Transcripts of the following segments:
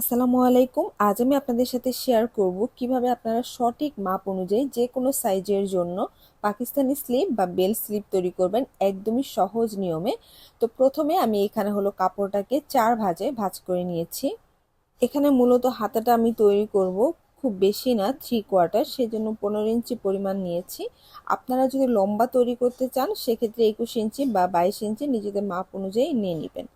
আসসালামু আলাইকুম। আজ আমি আপনাদের সাথে শেয়ার করব কীভাবে আপনারা সঠিক মাপ অনুযায়ী যে কোনো সাইজের জন্য পাকিস্তানি স্লিপ বা বেল স্লিপ তৈরি করবেন একদমই সহজ নিয়মে। তো প্রথমে আমি এখানে হলো কাপড়টাকে চার ভাজে ভাজ করে নিয়েছি। এখানে মূলত হাতাটা আমি তৈরি করব খুব বেশি না থ্রি কোয়ার্টার সেজন্য পনেরো ইঞ্চি পরিমাণ নিয়েছি। আপনারা যদি লম্বা তৈরি করতে চান, সেক্ষেত্রে একুশ ইঞ্চি বা বাইশ ইঞ্চি নিজেদের মাপ অনুযায়ী নিয়ে নেবেন।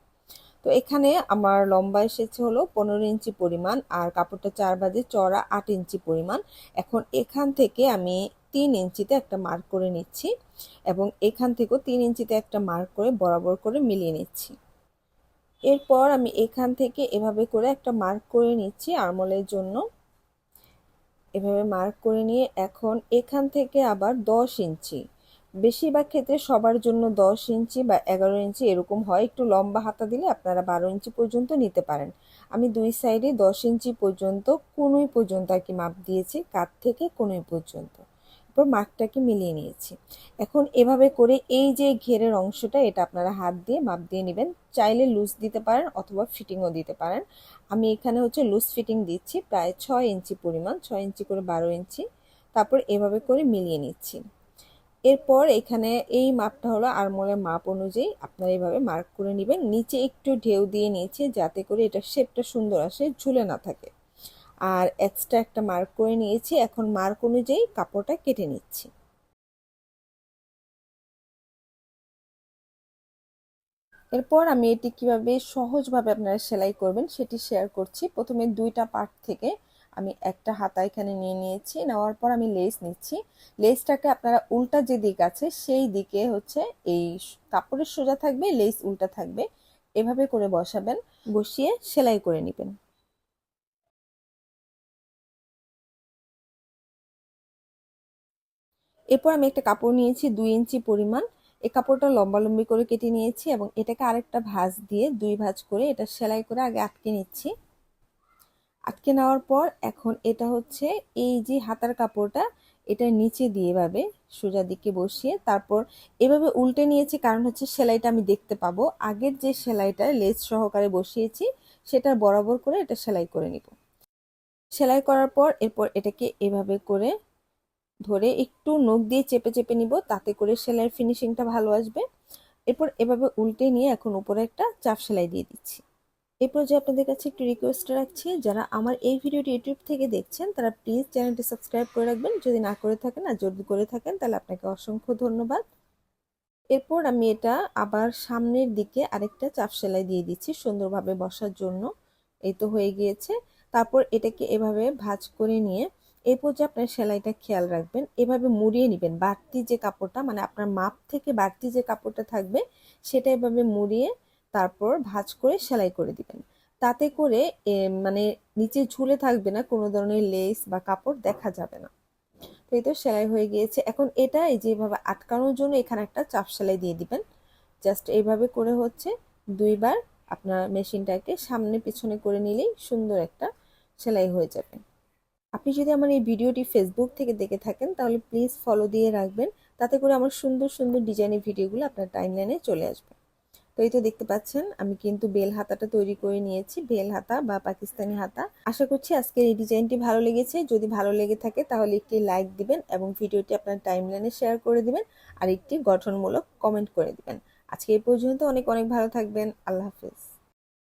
তো এখানে আমার লম্বা এসেছে হলো পনেরো ইঞ্চি পরিমাণ আর কাপড়টা চার বাজে চড়া আট ইঞ্চি পরিমাণ। এখন এখান থেকে আমি তিন ইঞ্চিতে একটা মার্ক করে নিচ্ছি এবং এখান থেকেও তিন ইঞ্চিতে একটা মার্ক করে বরাবর করে মিলিয়ে নিচ্ছি। এরপর আমি এখান থেকে এভাবে করে একটা মার্ক করে নিচ্ছি আরমলের জন্য। এভাবে মার্ক করে নিয়ে এখন এখান থেকে আবার দশ ইঞ্চি বেশিরভাগ ক্ষেত্রে সবার জন্য দশ ইঞ্চি বা এগারো ইঞ্চি এরকম হয়। একটু লম্বা হাতা দিলে আপনারা বারো ইঞ্চি পর্যন্ত নিতে পারেন। আমি দুই সাইডে দশ ইঞ্চি পর্যন্ত, কোনোই পর্যন্ত আর কি মাপ দিয়েছি কাত থেকে কোনোই পর্যন্ত। এরপর মাপটাকে মিলিয়ে নিয়েছি। এখন এভাবে করে এই যে ঘেরের অংশটা, এটা আপনারা হাত দিয়ে মাপ দিয়ে নেবেন। চাইলে লুজ দিতে পারেন অথবা ফিটিংও দিতে পারেন। আমি এখানে হচ্ছে লুজ ফিটিং দিচ্ছি, প্রায় ছয় ইঞ্চি পরিমাণ, ছয় ইঞ্চি করে বারো ইঞ্চি। তারপর এভাবে করে মিলিয়ে নিচ্ছি। এরপর এখানে এই মাপটা হলো আরমোলের মাপ অনুযায়ী আপনারা এইভাবে মার্ক করে নেবেন। নিচে একটু ঢেউ দিয়ে নিয়েছি যাতে করে এটা শেপটা সুন্দর আসে, ঝুলে না থাকে। আর এক্সট্রা একটা মার্ক করে নিয়েছি। এখন মার্ক অনুযায়ী কাপড়টা কেটে নিচ্ছি। এরপর আমি এটি কীভাবে সহজভাবে আপনারা সেলাই করবেন সেটি শেয়ার করছি। প্রথমে দুইটা পার্ট থেকে আমি একটা হাতা এখানে নিয়ে নিয়েছি, নেওয়ার পর আমি লেস নিচ্ছি। লেসটাকে আপনারা উল্টা যে দিক আছে, সেই দিকে হচ্ছে এই কাপড়ের সোজা থাকবে লেস উল্টা থাকবে। এভাবে করে বসাবেন, বসিয়ে সেলাই করে নেবেন। এরপর আমি একটা কাপড় নিয়েছি দুই ইঞ্চি পরিমাণ। এই কাপড়টা লম্বা লম্বি করে কেটে নিয়েছি এবং এটাকে আরেকটা ভাঁজ দিয়ে দুই ভাঁজ করে এটা সেলাই করে আগে আটকে নিচ্ছি। আটকে নেওয়ার পর এখন এটা হচ্ছে এই যে হাতার কাপড়টা, এটা নিচে দিয়ে এভাবে সোজা দিকে বসিয়ে তারপর এভাবে উল্টে নিয়েছি, কারণ হচ্ছে সেলাইটা আমি দেখতে পাবো। আগের যে সেলাইটা লেজ সহকারে বসিয়েছি, সেটা বরাবর করে এটা সেলাই করে নিব। সেলাই করার পর এরপর এটাকে এভাবে করে ধরে একটু নখ দিয়ে চেপে চেপে নিব, তাতে করে সেলাইয়ের ফিনিশিংটা ভালো আসবে। এরপর এভাবে উল্টে নিয়ে এখন উপরে একটা চাপ সেলাই দিয়ে দিচ্ছি। এই পর্যায়ে আপনাদের কাছে একটি রিকোয়েস্ট রাখছি, যারা আমার এই ভিডিওটি ইউটিউব থেকে দেখছেন, তারা প্লিজ চ্যানেলটি সাবস্ক্রাইব করে রাখবেন। যদি না করে থাকেন আর যদি করে থাকেন, তাহলে আপনাকে অসংখ্য ধন্যবাদ। এরপর আমি এটা আবার সামনের দিকে আরেকটা চাপ সেলাই দিয়ে দিচ্ছি সুন্দরভাবে বসার জন্য। এই তো হয়ে গিয়েছে। তারপর এটাকে এভাবে ভাজ করে নিয়ে এই পর্যায়ে আপনার সেলাইটা খেয়াল রাখবেন। এভাবে মুড়িয়ে নেবেন। বাড়তি যে কাপড়টা মানে আপনার মাপ থেকে বাড়তি যে কাপড়টা থাকবে, সেটা এভাবে মুড়িয়ে তারপর ভাঁজ করে সেলাই করে দিবেন। তাতে করে মানে নিচে ঝুলে থাকবে না, কোনো ধরনের লেস বা কাপড় দেখা যাবে না। তো এই তো সেলাই হয়ে গিয়েছে। এখন এটা এই যেভাবে আটকানোর জন্য এখানে একটা চাপ সেলাই দিয়ে দিবেন। জাস্ট এইভাবে করে হচ্ছে দুইবার আপনার মেশিনটাকে সামনে পিছনে করে নিলেই সুন্দর একটা সেলাই হয়ে যাবে। আপনি যদি আমার এই ভিডিওটি ফেসবুক থেকে দেখে থাকেন, তাহলে প্লিজ ফলো দিয়ে রাখবেন। তাতে করে আমার সুন্দর সুন্দর ডিজাইনের ভিডিওগুলো আপনার টাইমলাইনে চলে আসবে। তো এই তো দেখতে পাচ্ছেন, আমি কিন্তু বেল হাতাটা তৈরি করে নিয়েছি, বেল হাতা বা পাকিস্তানি হাতা। আশা করছি আজকের এই ডিজাইনটি ভালো লেগেছে। যদি ভালো লেগে থাকে তাহলে একটি লাইক দিবেন এবং ভিডিওটি আপনার টাইমলাইনে শেয়ার করে দিবেন আর একটি গঠনমূলক কমেন্ট করে দিবেন। আজকে এই পর্যন্ত অনেক অনেক ভালো থাকবেন। আল্লাহ হাফিজ।